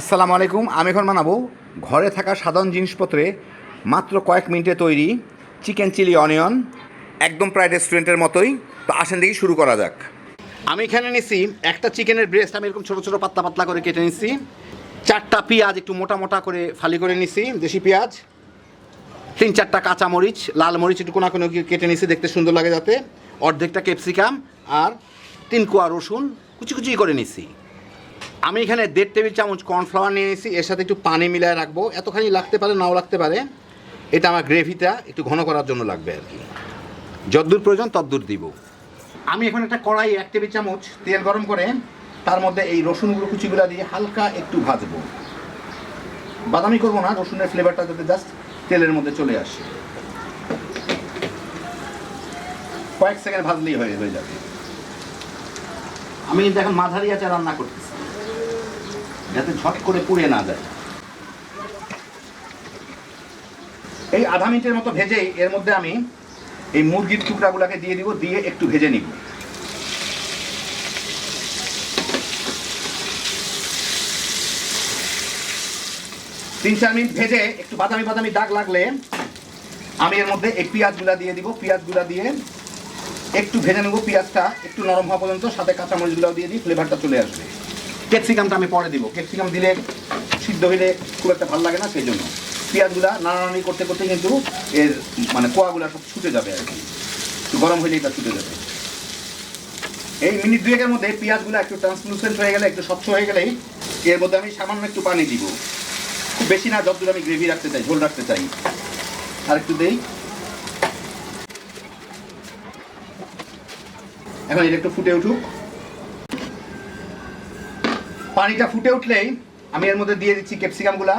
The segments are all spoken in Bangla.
আসসালামু আলাইকুম, আমি এখন বানাবো ঘরে থাকা সাধারণ জিনিসপত্রে মাত্র কয়েক মিনিটে তৈরি চিকেন চিলি অনিয়ন, একদম প্রায় রেস্টুরেন্টের মতোই। তো আসেন দেখি শুরু করা যাক। আমি এখানে নিছি একটা চিকেনের ব্রেস্ট আমি এরকম ছোটো ছোটো পাতলা পাতলা করে কেটে নিছি। চারটা পেঁয়াজ একটু মোটা মোটা করে ফালি করে নিছি, দেশি পেঁয়াজ। তিন চারটা কাঁচা মরিচ, লাল মরিচ একটু কোনা কোনো কেটে নিছি, দেখতে সুন্দর লাগে যাতে। অর্ধেকটা ক্যাপসিকাম আর তিন কোয়া রসুন, কুচি কুচি করে নিছি। আমি এখানে দেড় টেবিল চামচ কর্নফ্লাওয়ার নিয়ে নিয়েছি। এর সাথে একটু পানি মিলায় রাখব। এতখানি লাগতে পারে, নাও লাগতে পারে। এটা আমার গ্রেভিটা, একটু ঘন করার জন্য লাগবে আর কি। যদ্দূর প্রয়োজন, তদ্দূর দিব। আমি এখন একটা কড়াই, এক টেবিল চামচ তেল গরম করে, তার মধ্যে এই রসুনগুলো কুচিগুলো দিয়ে হালকা একটু ভাজবো। বাদামি করব না, রসুনের ফ্লেভারটা যাতে জাস্ট তেলের মধ্যে চলে আসে। কয়েক সেকেন্ড ভাজলেই হয়ে হয়ে যাবে। আমি কিন্তু এখন মাঝারি আছে রান্না করতেছি। যাতে ঝট করে পুড়ে না যায়। এই আধা মিনিটের মতো ভেজেই এর মধ্যে আমি এই মুরগির টুকরাগুলোকে দিয়ে দিব, দিয়ে একটু ভেজে নিব। তিন চার মিনিট ভেজে একটু বাদামি বাদামি দাগ লাগলে আমি এর মধ্যে এই পেঁয়াজগুলা দিয়ে দিব। পেঁয়াজগুলা দিয়ে একটু ভেজে নেব। পেঁয়াজটা একটু নরম হওয়া পর্যন্ত সাথে কাঁচামরিচগুলোও দিয়ে দিই ফ্লেভারটা চলে আসবে। ক্যাপসিকামটা আমি পরে দিব। ক্যাপসিকাম দিলে সিদ্ধ হইলে খুব একটা ভালো লাগে না, সেই জন্য। পেঁয়াজগুলা নাড়ানাড়ি করতে করতে কিন্তু এর মানে কোয়াগুলা সব ছুটে যাবে আর কি। গরম হইলে এটা ছুটে যাবে। এই মিনিট দুয়েকের মধ্যে পেঁয়াজগুলো একটু ট্রান্সলুসেন্ট হয়ে গেলে, একটু স্বচ্ছ হয়ে গেলেই এর মধ্যে আমি সামান্য একটু পানি দিব। খুব বেশি না, যতদূর আমি গ্রেভি রাখতে চাই, ঝোল রাখতে চাই। আর একটু দেই। এখন এটা একটু ফুটে উঠুক। পানিটা ফুটে উঠলেই আমি এর মধ্যে দিয়ে দিচ্ছি ক্যাপসিকামগুলা।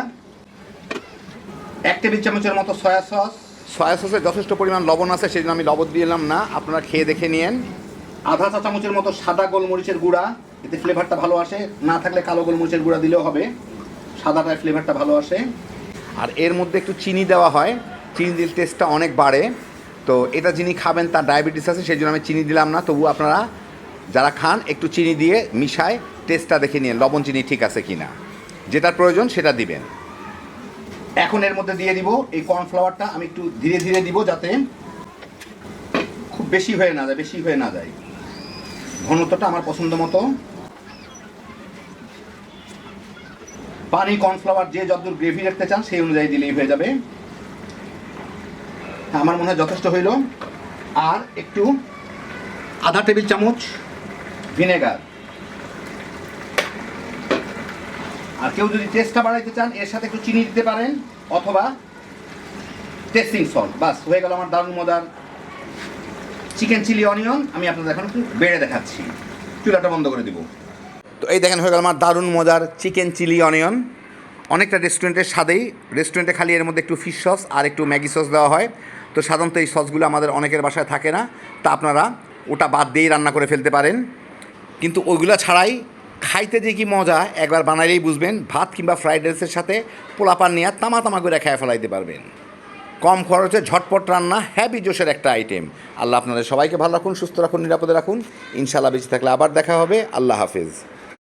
এক টেবিল চামচের মতো সয়া সস। সয়া সসে যথেষ্ট পরিমাণ লবণ আছে সেই জন্য আমি লবণ দিলাম না। আপনারা খেয়ে দেখে নিয়েন। আধা চা চামচের মতো সাদা গোলমরিচের গুঁড়া এতে ফ্লেভারটা ভালো আসে। না থাকলে কালো গোলমরিচের গুঁড়া দিলেও হবে। সাদাটার ফ্লেভারটা ভালো আসে। আর এর মধ্যে একটু চিনি দেওয়া হয়। চিনি দিলে টেস্টটা অনেক বাড়ে। তো এটা যিনি খাবেন তার ডায়াবেটিস আছে সেই জন্য আমি চিনি দিলাম না। তবু আপনারা যারা খান, একটু চিনি দিয়ে মিশায়, টেস্টটা দেখে নিন লবণ, চিনি ঠিক আছে কি না যেটার প্রয়োজন সেটা দিবেন। এখন এর মধ্যে দিয়ে দিব এই কর্নফ্লাওয়ারটা, আমি একটু ধীরে ধীরে দিব যাতে খুব বেশি হয়ে না যায়, বেশি হয়ে না যায়। ঘনত্বটা আমার পছন্দ মতো। পানি, কর্নফ্লাওয়ার, যে যতদূর গ্রেভি রাখতে চান, সেই অনুযায়ী দিলেই হয়ে যাবে। আমার মনে হয় যথেষ্ট হইল। আর একটু আধা টেবিল চামচ ভিনেগার। আর কেউ যদি টেস্টটা বাড়াইতে চান, এর সাথে একটু চিনি দিতে পারেন, অথবা টেস্টিং সল্ট বাস, হয়ে গেল আমার দারুণ মজার চিকেন চিলি অনিয়ন আমি আপনাদের এখন একটু বেড়ে দেখাচ্ছি। চুলাটা বন্ধ করে দিব। তো এই দেখেন, হয়ে গেল আমার দারুণ মজার চিকেন চিলি অনিয়ন অনেকটা রেস্টুরেন্টের স্বাদেই। রেস্টুরেন্টে খালি এর মধ্যে একটু ফিশ সস আর একটু ম্যাগি সস দেওয়া হয়। তো সাধারণত এই সসগুলো আমাদের অনেকের বাসায় থাকে না। তা আপনারা ওটা বাদ দিয়েই রান্না করে ফেলতে পারেন। কিন্তু ওইগুলো ছাড়াই খাইতে যে কি মজা, একবার বানাইলেই বুঝবেন, ভাত কিংবা ফ্রাইড রাইসের সাথে পোলাপান নিয়ে তামা তামা করে খেয়ে ফেলাইতে পারবেন। কম খরচে ঝটপট রান্না হ্যাপি জোশের একটা আইটেম আল্লাহ আপনাদের সবাইকে ভালো রাখুন, সুস্থ রাখুন, নিরাপদে রাখুন। ইনশাল্লাহ বেঁচে থাকলে আবার দেখা হবে। আল্লাহ হাফেজ।